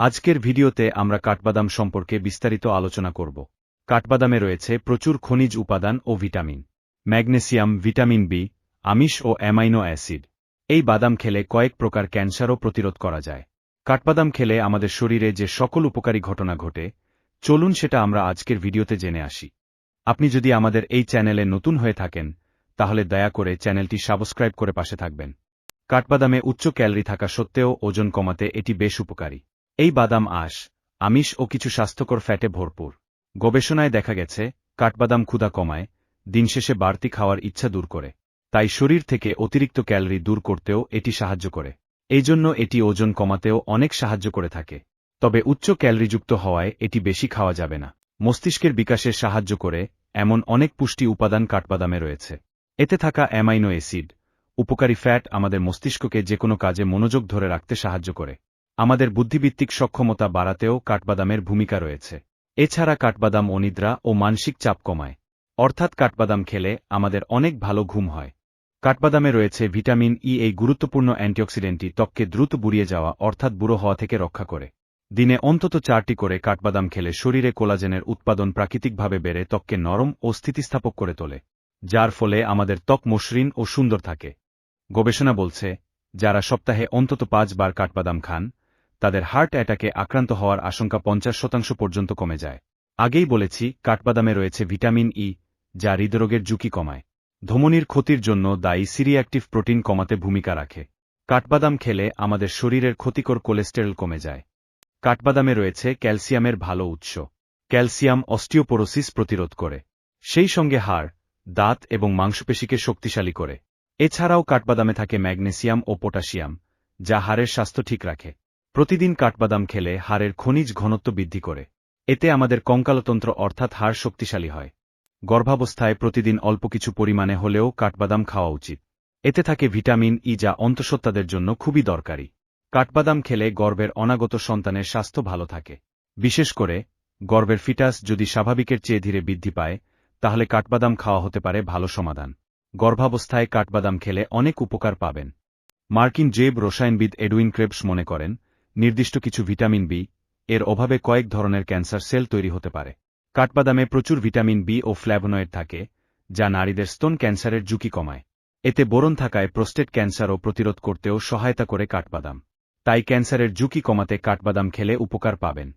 আজকের ভিডিওতে আমরা কাঠবাদাম সম্পর্কে বিস্তারিত আলোচনা করব। কাঠবাদামে রয়েছে প্রচুর খনিজ উপাদান ও ভিটামিন। ম্যাগনেসিয়াম, ভিটামিন বি, আমিষ ও অ্যামাইনো অ্যাসিড। এই বাদাম খেলে কয়েক প্রকার ক্যান্সারও প্রতিরোধ করা যায়। কাঠবাদাম খেলে আমাদের শরীরে যে সকল উপকারী ঘটনা ঘটে, চলুন সেটা আমরা আজকের ভিডিওতে জেনে আসি। আপনি যদি আমাদের এই চ্যানেলে নতুন হয়ে থাকেন, তাহলে দয়া করে চ্যানেলটি সাবস্ক্রাইব করে পাশে থাকবেন। কাঠবাদামে উচ্চ ক্যালোরি থাকা সত্ত্বেও ওজন কমাতে এটি বেশ উপকারী। এই বাদাম আশ, আমিষ ও কিছু স্বাস্থ্যকর ফ্যাটে ভরপুর। গবেষণায় দেখা গেছে, কাঠবাদাম ক্ষুধা কমায় দিনশেষে বাড়তি খাওয়ার ইচ্ছা দূর করে। তাই শরীর থেকে অতিরিক্ত ক্যালোরি দূর করতেও এটি সাহায্য করে। এই জন্য এটি ওজন কমাতেও অনেক সাহায্য করে থাকে। তবে উচ্চ ক্যালোরিযুক্ত হওয়ায় এটি বেশি খাওয়া যাবে না। মস্তিষ্কের বিকাশে সাহায্য করে এমন অনেক পুষ্টি উপাদান কাঠবাদামে রয়েছে। এতে থাকা অ্যামাইনো অ্যাসিড, উপকারী ফ্যাট আমাদের মস্তিষ্ককে যে কোনো কাজে মনোযোগ ধরে রাখতে সাহায্য করে। আমাদের বুদ্ধিভিত্তিক সক্ষমতা বাড়াতেও কাঠবাদামের ভূমিকা রয়েছে। এছাড়া কাঠবাদাম অনিদ্রা ও মানসিক চাপ কমায়। অর্থাৎ কাঠবাদাম খেলে আমাদের অনেক ভালো ঘুম হয়। কাঠবাদামে রয়েছে ভিটামিন ই এই গুরুত্বপূর্ণ অ্যান্টিঅক্সিডেন্টটি ত্বককে দ্রুত বুড়িয়ে যাওয়া অর্থাৎ বুড়ো হওয়া থেকে রক্ষা করে। দিনে অন্তত চারটি করে কাঠবাদাম খেলে শরীরে কোলাজেনের উৎপাদন প্রাকৃতিকভাবে বেড়ে ত্বককে নরম ও স্থিতিস্থাপক করে তোলে, যার ফলে আমাদের ত্বক মসৃণ ও সুন্দর থাকে। গবেষণা বলছে, যারা সপ্তাহে অন্তত পাঁচবার কাঠবাদাম খান তাদের হার্ট অ্যাটাকে আক্রান্ত হওয়ার আশঙ্কা পঞ্চাশ শতাংশ পর্যন্ত কমে যায়। আগেই বলেছি, কাঠবাদামে রয়েছে ভিটামিন ই যা হৃদরোগের ঝুঁকি কমায়। ধমনির ক্ষতির জন্য দায়ী সিরিয়াক্টিভ প্রোটিন কমাতে ভূমিকা রাখে। কাঠবাদাম খেলে আমাদের শরীরের ক্ষতিকর কোলেস্টেরল কমে যায়। কাঠবাদামে রয়েছে ক্যালসিয়ামের ভালো উৎস। ক্যালসিয়াম অস্টিওপোরোসিস প্রতিরোধ করে। সেই সঙ্গে হাড়, দাঁত এবং মাংসপেশিকে শক্তিশালী করে। এছাড়াও কাঠবাদামে থাকে ম্যাগনেসিয়াম ও পটাশিয়াম, যা হাড়ের স্বাস্থ্য ঠিক রাখে। প্রতিদিন কাঠবাদাম খেলে হাড়ের খনিজ ঘনত্ব বৃদ্ধি করে। এতে আমাদের কঙ্কালতন্ত্র অর্থাৎ হাড় শক্তিশালী হয়। গর্ভাবস্থায় প্রতিদিন অল্প কিছু পরিমাণে হলেও কাঠবাদাম খাওয়া উচিত। এতে থাকে ভিটামিন ই যা অন্তঃসত্ত্বাদের জন্য খুবই দরকারি। কাঠবাদাম খেলে গর্ভের অনাগত সন্তানের স্বাস্থ্য ভালো থাকে। বিশেষ করে, গর্ভের ফিটাস যদি স্বাভাবিকের চেয়ে ধীরে বৃদ্ধি পায়, তাহলে কাঠবাদাম খাওয়া হতে পারে ভালো সমাধান। গর্ভাবস্থায় কাঠবাদাম খেলে অনেক উপকার পাবেন। মার্কিন জেব রসায়নবিদ এডুইন ক্রেবস মনে করেন নির্দিষ্ট কিছু ভিটামিন বি এর অভাবে কয়েক ধরনের ক্যান্সার সেল তৈরি হতে পারে। কাঠবাদামে প্রচুর ভিটামিন বি ও ফ্ল্যাভনয়েড থাকে, যা নারীদের স্তন ক্যান্সারের ঝুঁকি কমায়। এতে বোরন থাকায় প্রোস্টেট ক্যান্সারও প্রতিরোধ করতেও সহায়তা করে কাঠবাদাম। তাই ক্যান্সারের ঝুঁকি কমাতে কাঠবাদাম খেলে উপকার পাবেন।